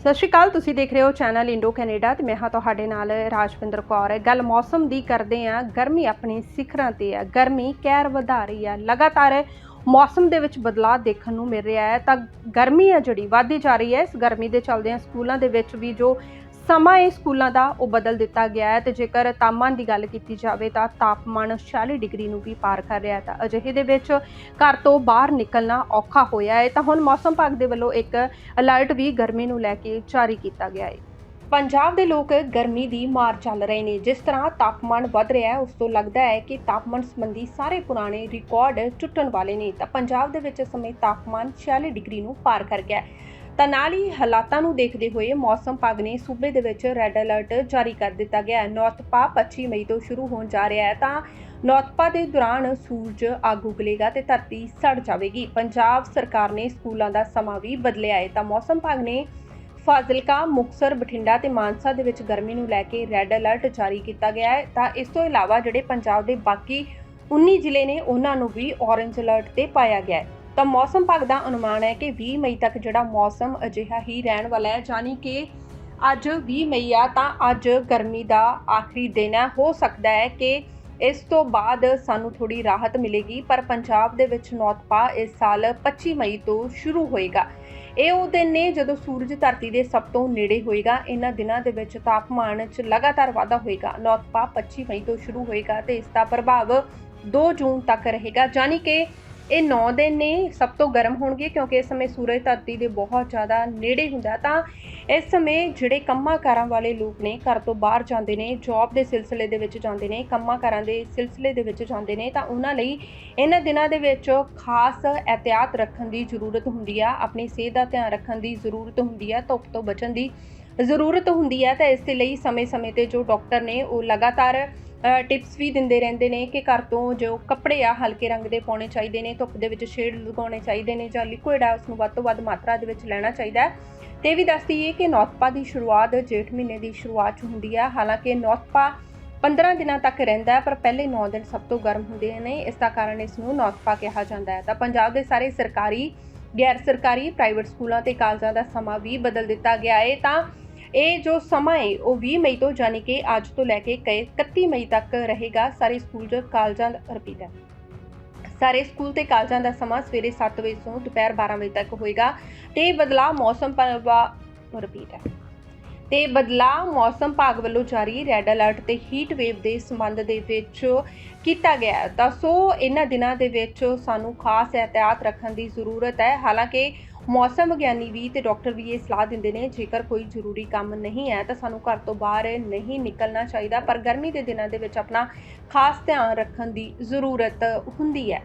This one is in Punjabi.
ਸਤਿ ਸ਼੍ਰੀ ਅਕਾਲ, ਤੁਸੀਂ ਦੇਖ ਰਹੇ ਹੋ ਚੈਨਲ ਇੰਡੋ ਕੈਨੇਡਾ ਤੇ ਮੈਂ ਹਾਂ ਤੁਹਾਡੇ ਨਾਲ ਰਾਜਵਿੰਦਰ ਕੌਰ। ਗੱਲ ਮੌਸਮ ਦੀ ਕਰਦੇ ਆ ਗਰਮੀ ਆਪਣੇ ਸਿਖਰਾਂ ਤੇ ਆ ਗਰਮੀ ਕਹਿਰ ਵਧਾ ਰਹੀ ਆ ਲਗਾਤਾਰ ਮੌਸਮ ਦੇ ਵਿੱਚ ਬਦਲਾਅ ਦੇਖਣ ਨੂੰ ਮਿਲ ਰਿਹਾ ਹੈ। ਤਾਂ ਗਰਮੀ ਆ ਜਿਹੜੀ, ਵਧਦੀ ਜਾ ਰਹੀ ਹੈ। ਇਸ ਗਰਮੀ ਦੇ ਚੱਲਦੇ ਆ ਸਕੂਲਾਂ ਦੇ ਵਿੱਚ ਵੀ ਜੋ ਸਮਾਂ ਇਹ ਸਕੂਲਾਂ ਦਾ ਉਹ ਬਦਲ ਦਿੱਤਾ ਗਿਆ ਹੈ ਤੇ ਜੇਕਰ ਤਾਪਮਾਨ ਦੀ ਗੱਲ ਕੀਤੀ ਜਾਵੇ ਤਾਂ ਤਾਪਮਾਨ 40 ਡਿਗਰੀ ਨੂੰ ਵੀ ਪਾਰ ਕਰ ਰਿਹਾ ਹੈ। ਤਾਂ ਅਜਿਹੇ ਦੇ ਵਿੱਚ ਘਰ ਤੋਂ ਬਾਹਰ ਨਿਕਲਣਾ ਔਖਾ ਹੋਇਆ ਹੈ। ਤਾਂ ਹੁਣ ਮੌਸਮ ਵਿਭਾਗ ਦੇ ਵੱਲੋਂ ਇੱਕ ਅਲਰਟ ਵੀ ਗਰਮੀ ਨੂੰ ਲੈ ਕੇ ਜਾਰੀ ਕੀਤਾ ਗਿਆ ਹੈ। ਪੰਜਾਬ ਦੇ ਲੋਕ ਗਰਮੀ ਦੀ ਮਾਰ ਚੱਲ ਰਹੇ ਨੇ। ਜਿਸ ਤਰ੍ਹਾਂ ਤਾਪਮਾਨ ਵੱਧ ਰਿਹਾ ਹੈ, ਉਸ ਤੋਂ ਲੱਗਦਾ ਹੈ ਕਿ ਤਾਪਮਾਨ ਸੰਬੰਧੀ ਸਾਰੇ ਪੁਰਾਣੇ ਰਿਕਾਰਡ ਟੁੱਟਣ ਵਾਲੇ ਨੇ। ਤਾਂ ਪੰਜਾਬ ਦੇ ਵਿੱਚ ਇਸ ਸਮੇਂ ਤਾਪਮਾਨ 46 ਡਿਗਰੀ ਨੂੰ ਪਾਰ ਕਰ ਗਿਆ ਹੈ। ਤਾਂ ਨਾਲ ਹੀ ਹਾਲਾਤਾਂ ਨੂੰ ਦੇਖਦੇ ਹੋਏ ਮੌਸਮ ਵਿਭਾਗ ਨੇ ਸੂਬੇ ਦੇ ਵਿੱਚ ਰੈੱਡ ਅਲਰਟ ਜਾਰੀ ਕਰ ਦਿੱਤਾ ਗਿਆ ਹੈ। ਨੌਰਥਪਾ 25 ਮਈ ਤੋਂ ਸ਼ੁਰੂ ਹੋਣ ਜਾ ਰਿਹਾ ਹੈ ਤਾਂ ਨੌਤਪਾ ਦੇ ਦੌਰਾਨ ਸੂਰਜ ਅੱਗ ਉਗਲੇਗਾ ਤੇ ਧਰਤੀ ਸੜ ਜਾਵੇਗੀ। ਪੰਜਾਬ ਸਰਕਾਰ ਨੇ ਸਕੂਲਾਂ ਦਾ ਸਮਾਂ ਵੀ ਬਦਲਿਆ ਹੈ ਤਾਂ ਮੌਸਮ ਵਿਭਾਗ ਨੇ ਫਾਜ਼ਿਲਕਾ ਮੁਕਸਰ ਬਠਿੰਡਾ ਤੇ ਮਾਨਸਾ ਦੇ ਵਿੱਚ ਗਰਮੀ ਨੂੰ ਲੈ ਕੇ ਰੈੱਡ ਅਲਰਟ ਜਾਰੀ ਕੀਤਾ ਗਿਆ ਹੈ। ਤਾਂ ਇਸ ਤੋਂ ਇਲਾਵਾ ਜਿਹੜੇ ਪੰਜਾਬ ਦੇ ਬਾਕੀ 19 ਜ਼ਿਲ੍ਹੇ ਨੇ, ਉਹਨਾਂ ਨੂੰ ਵੀ ਔਰੇਂਜ ਅਲਰਟ ਤੇ ਪਾਇਆ ਗਿਆ ਹੈ। ਤਾਂ ਮੌਸਮ ਵਿਭਾਗ ਦਾ ਅਨੁਮਾਨ ਹੈ ਕਿ 20 ਮਈ ਤੱਕ ਜਿਹੜਾ ਮੌਸਮ ਅਜਿਹਾ ਹੀ ਰਹਿਣ ਵਾਲਾ ਹੈ ਯਾਨੀ ਕਿ ਅੱਜ 20 ਮਈ ਆ, ਤਾਂ ਅੱਜ ਗਰਮੀ ਦਾ ਆਖਰੀ ਦਿਨ ਹੈ। ਹੋ ਸਕਦਾ ਹੈ ਕਿ ਇਸ ਤੋਂ ਬਾਅਦ ਸਾਨੂੰ ਥੋੜੀ ਰਾਹਤ ਮਿਲੇਗੀ, ਪਰ ਪੰਜਾਬ ਦੇ ਵਿੱਚ ਨੌਤਪਾ ਇਸ ਸਾਲ 25 ਮਈ ਤੋਂ ਸ਼ੁਰੂ ਹੋਏਗਾ। ਇਹ ਉਹ ਦਿਨ ਨੇ ਜਦੋਂ ਸੂਰਜ ਧਰਤੀ ਦੇ ਸਭ ਤੋਂ ਨੇੜੇ ਹੋਏਗਾ, ਇਹਨਾਂ ਦਿਨਾਂ ਦੇ ਵਿੱਚ ਤਾਪਮਾਨ 'ਚ ਲਗਾਤਾਰ ਵਾਧਾ ਹੋਏਗਾ। ਨੌਤਪਾ 25 ਮਈ ਤੋਂ ਸ਼ੁਰੂ ਹੋਏਗਾ ਤੇ ਇਸ ਦਾ ਪ੍ਰਭਾਵ 2 ਜੂਨ ਤੱਕ ਰਹੇਗਾ ਯਾਨੀ ਕਿ ਇਹ 9 ਦਿਨ ਨੇ, ਸਭ ਤੋਂ ਗਰਮ ਹੋਣਗੇ ਕਿਉਂਕਿ ਇਸ ਸਮੇਂ ਸੂਰਜ ਧਰਤੀ ਦੇ ਬਹੁਤ ਜ਼ਿਆਦਾ ਨੇੜੇ ਹੁੰਦਾ ਤਾਂ ਇਸ ਸਮੇਂ ਜਿਹੜੇ ਕੰਮਾਂ ਕਾਰਾਂ ਵਾਲੇ ਲੋਕ ਨੇ, ਘਰ ਤੋਂ ਬਾਹਰ ਜਾਂਦੇ ਨੇ ਜੌਬ ਦੇ ਸਿਲਸਿਲੇ ਦੇ ਵਿੱਚ ਜਾਂਦੇ ਨੇ ਕੰਮਾਂ ਕਾਰਾਂ ਦੇ ਸਿਲਸਿਲੇ ਦੇ ਵਿੱਚ ਜਾਂਦੇ ਨੇ, ਤਾਂ ਉਹਨਾਂ ਲਈ ਇਹਨਾਂ ਦਿਨਾਂ ਦੇ ਵਿੱਚ ਖਾਸ ਇhtiyਾਤ ਰੱਖਣ ਦੀ ਜ਼ਰੂਰਤ ਹੁੰਦੀ ਆ, ਆਪਣੀ ਸਿਹਤ ਦਾ ਧਿਆਨ ਰੱਖਣ ਦੀ ਜ਼ਰੂਰਤ ਹੁੰਦੀ ਆ, ਧੁੱਪ ਤੋਂ ਬਚਣ ਦੀ ਜ਼ਰੂਰਤ ਹੁੰਦੀ ਹੈ ਤਾਂ ਇਸ ਦੇ ਲਈ ਸਮੇਂ-ਸਮੇਂ ਤੇ ਜੋ ਡਾਕਟਰ ਨੇ ਉਹ ਲਗਾਤਾਰ ਟਿਪਸ ਵੀ ਦਿੰਦੇ ਰਹਿੰਦੇ ਨੇ ਕਿ ਘਰ ਤੋਂ ਜੋ ਕੱਪੜੇ ਆ ਹਲਕੇ ਰੰਗ ਦੇ ਪਾਉਣੇ ਚਾਹੀਦੇ ਨੇ, ਧੁੱਪ ਦੇ ਵਿੱਚ ਸ਼ੇਡ ਲਗਾਉਣੇ ਚਾਹੀਦੇ ਨੇ ਜਾਂ ਲਿਕੁਇਡ ਆ ਉਸ ਨੂੰ ਵੱਧ ਤੋਂ ਵੱਧ ਮਾਤਰਾ ਦੇ ਵਿੱਚ ਲੈਣਾ ਚਾਹੀਦਾ ਹੈ। ਤੇ ਵੀ ਦੱਸ ਦਈਏ ਕਿ ਨੌਤਪਾ ਦੀ ਸ਼ੁਰੂਆਤ ਜੇਠ ਮਹੀਨੇ ਦੀ ਸ਼ੁਰੂਆਤ 'ਚ ਹੁੰਦੀ ਹੈ ਹਾਲਾਂਕਿ ਨੌਤਪਾ 15 ਦਿਨਾਂ ਤੱਕ ਰਹਿੰਦਾ ਹੈ, ਪਰ ਪਹਿਲੇ 9 ਦਿਨ ਸਭ ਤੋਂ ਗਰਮ ਹੁੰਦੇ ਨੇ। ਇਸ ਦਾ ਕਾਰਨ ਇਸ ਨੂੰ ਨੌਤਪਾ ਕਿਹਾ ਜਾਂਦਾ ਹੈ। ਤਾਂ ਪੰਜਾਬ ਦੇ ਸਾਰੇ ਸਰਕਾਰੀ, ਗੈਰ ਸਰਕਾਰੀ ਪ੍ਰਾਈਵੇਟ ਸਕੂਲਾਂ ਤੇ ਕਾਲਜਾਂ ਦਾ ਸਮਾਂ ਵੀ ਬਦਲ ਦਿੱਤਾ ਗਿਆ ਹੈ ਤਾਂ ਇਹ ਜੋ ਸਮਾਂ ਹੈ, ਉਹ 20 ਮਈ ਤੋਂ ਯਾਨੀ ਕਿ ਅੱਜ ਤੋਂ ਲੈ ਕੇ ਕਈ 31 ਮਈ ਤੱਕ ਰਹੇਗਾ। ਸਾਰੇ ਸਕੂਲ ਜਾਂ ਕਾਲਜਾਂ ਰਿਪੀਟ ਹੈ। ਸਾਰੇ ਸਕੂਲ ਤੇ ਕਾਲਜਾਂ ਦਾ ਸਮਾਂ ਸਵੇਰੇ 7 ਵਜੇ ਤੋਂ ਦੁਪਹਿਰ 12 ਵਜੇ ਤੱਕ ਹੋਏਗਾ। ਤੇ ਇਹ ਬਦਲਾਅ ਮੌਸਮ ਪ੍ਰਭਾ ਰਿਪੀਟ ਹੈ। ਤੇ ਬਦਲਾਅ ਮੌਸਮ ਭਾਗ ਵੱਲੋਂ ਜਾਰੀ ਰੈੱਡ ਅਲਰਟ ਤੇ ਹੀਟ ਵੇਵ ਦੇ ਸੰਬੰਧ ਦੇ ਵਿੱਚ ਕੀਤਾ ਗਿਆ ਤਾਂ ਸੋ ਇਹਨਾਂ ਦਿਨਾਂ ਦੇ ਵਿੱਚ ਸਾਨੂੰ ਖਾਸ ਇhtiyਾਤ ਰੱਖਣ ਦੀ ਜ਼ਰੂਰਤ ਹੈ। ਹਾਲਾਂਕਿ ਮੌਸਮ ਵਿਗਿਆਨੀ ਵੀ ਤੇ ਡਾਕਟਰ ਵੀ ਇਹ ਸਲਾਹ ਦਿੰਦੇ ਨੇ, ਜੇਕਰ ਕੋਈ ਜ਼ਰੂਰੀ ਕੰਮ ਨਹੀਂ ਹੈ ਤਾਂ ਸਾਨੂੰ ਘਰ ਤੋਂ ਬਾਹਰ ਨਹੀਂ ਨਿਕਲਣਾ ਚਾਹੀਦਾ, ਪਰ ਗਰਮੀ ਦੇ ਦਿਨਾਂ ਦੇ ਵਿੱਚ ਆਪਣਾ ਖਾਸ ਧਿਆਨ ਰੱਖਣ ਦੀ ਜ਼ਰੂਰਤ ਹੁੰਦੀ ਹੈ।